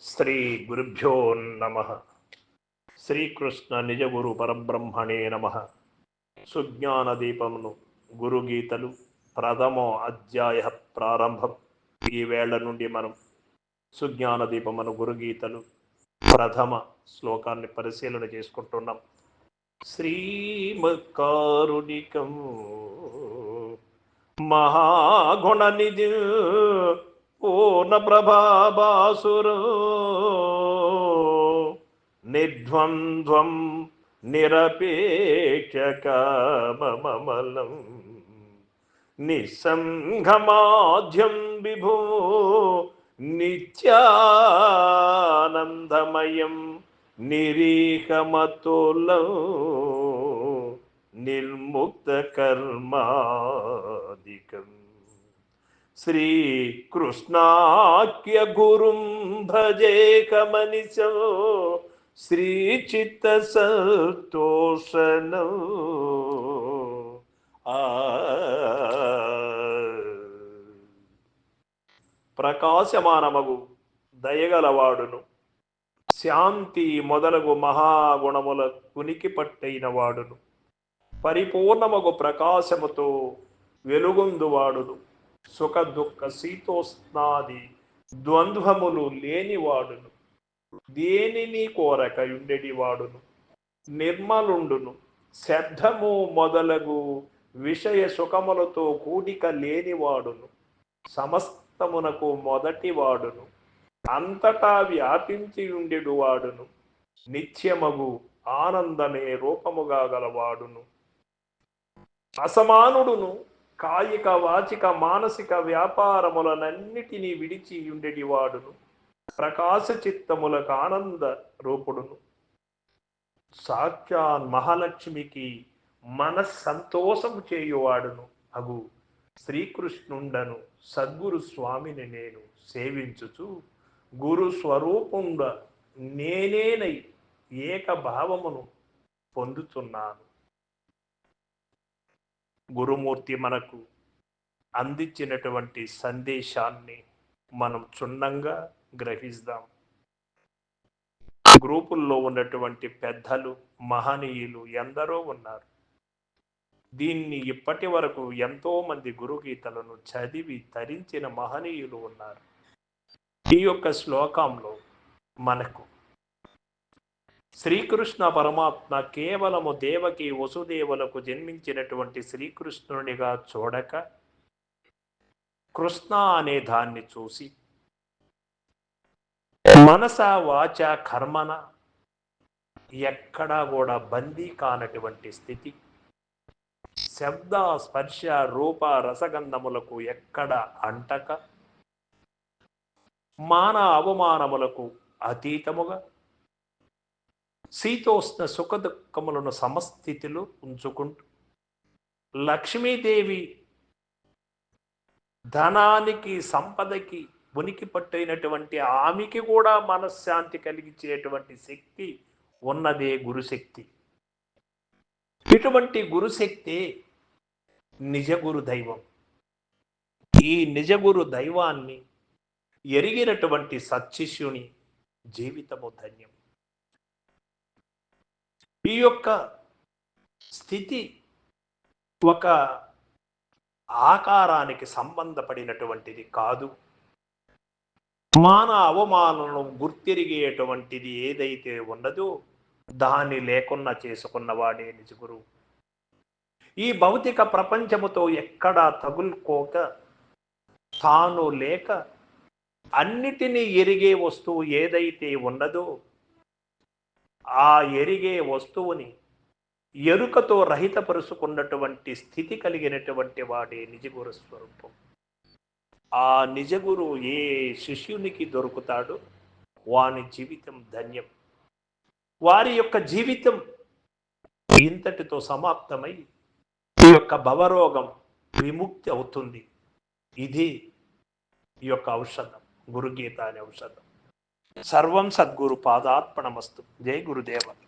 శ్రీ గురుభ్యో నమ. శ్రీకృష్ణ నిజగురు పరబ్రహ్మణే నమ. సుజ్ఞానదీపమును గురుగీతలు ప్రథమో అధ్యాయ ప్రారంభం. ఈ వేళ నుండి మనం సుజ్ఞానదీపమును గురుగీతలు ప్రథమ శ్లోకాన్ని పరిశీలన చేసుకుంటున్నాం. శ్రీమకారుణికం మహాగుణనిధి పూర్ణప్రభాసురు నిర్ద్వంద్వం నిరపేక్షకమమలం నిస్సంఘమాధ్యం విభో నిత్యానందమయం నిరీహమతుల. నిర్ముక్త కర్మాదికం శ్రీకృష్ణాఖ్య గురుం భజే కమనిశో శ్రీచిత్త సంతోషనం ఆ ప్రకాశమానమగు దయగలవాడును. శాంతి మొదలగు మహాగుణముల కునికి పట్టైన వాడును పరిపూర్ణమగు ప్రకాశముతో వెలుగొందువాడును. సుఖ దుఃఖ శీతోష్ణాది ద్వంద్వములు లేనివాడును. దేనిని కోరక ఉండేటివాడును నిర్మలుండును. శబ్దము మొదలగు విషయ సుఖములతో కూడిక లేనివాడును. సమస్తమునకు మొదటి వాడును అంతటా వ్యాపించి ఉండెడు వాడును నిత్యమగు ఆనందమే రూపముగా గలవాడును. అసమానుడును. కాయిక వాచిక మానసిక వ్యాపారములనన్నిటినీ విడిచి ఉండేటి వాడును ప్రకాశ చిత్తములకు ఆనంద రూపుడును. సాక్షాన్ మహాలక్ష్మికి మన సంతోషము చేయువాడును. అగు శ్రీకృష్ణుండను సద్గురు స్వామిని నేను సేవించుచు గురు స్వరూపుండ నేనేనై ఏక భావమును పొందుతున్నాను గురుమూర్తి మనకు అందించినటువంటి సందేశాన్ని మనం క్షుణ్ణంగా గ్రహిస్తాం. గ్రూపుల్లో ఉన్నటువంటి పెద్దలు మహనీయులు ఎందరో ఉన్నారు. దీన్ని ఇప్పటి వరకు ఎంతోమంది గురుగీతలను చదివి తరించిన మహనీయులు ఉన్నారు. ఈ యొక్క శ్లోకంలో మనకు శ్రీకృష్ణ పరమాత్మ కేవలము దేవకి వసుదేవులకు జన్మించినటువంటి శ్రీకృష్ణునిగా చూడక కృష్ణ అనే దాన్ని చూసి మనస వాచ కర్మన ఎక్కడా కూడా బందీ కానటువంటి స్థితి. శబ్ద స్పర్శ రూప రసగంధములకు ఎక్కడ అంటక మాన అవమానములకు అతీతముగా శీతోష్ణ సుఖ దుఃఖములను సమస్థితిలో ఉంచుకుంటూ. లక్ష్మీదేవి ధనానికి సంపదకి ఉనికి పట్టైనటువంటి ఆమెకి కూడా మనశ్శాంతి కలిగించేటువంటి శక్తి ఉన్నదే గురుశక్తి. ఇటువంటి గురుశక్తి నిజగురు దైవం. ఈ నిజగురు దైవాన్ని ఎరిగినటువంటి సత్శిష్యుని జీవితము ధన్యం ఈ యొక్క స్థితి ఒక ఆకారానికి సంబంధపడినటువంటిది కాదు. మాన అవమానం గుర్తిరిగేటువంటిది ఏదైతే ఉన్నదో దాన్ని లేకుండా చేసుకున్నవాడే నిజగురు. ఈ భౌతిక ప్రపంచముతో ఎక్కడా తగులుకోక తాను లేక అన్నిటినీ ఎరిగే వస్తువు ఏదైతే ఉన్నదో ఆ ఎరిగే వస్తువుని ఎరుకతో రహితపరుచుకున్నటువంటి స్థితి కలిగినటువంటి వాడే నిజగురు స్వరూపం. ఆ నిజగురు ఏ శిష్యునికి దొరుకుతాడో వాని జీవితం ధన్యం. వారి యొక్క జీవితం ఇంతటితో సమాప్తమై ఈ యొక్క భవరోగం విముక్తి అవుతుంది. ఇది ఈ యొక్క ఔషధం గురుగీత అనే ఔషధం. సర్వం సద్గురు పాదార్పణమస్తు. జై గురుదేవ.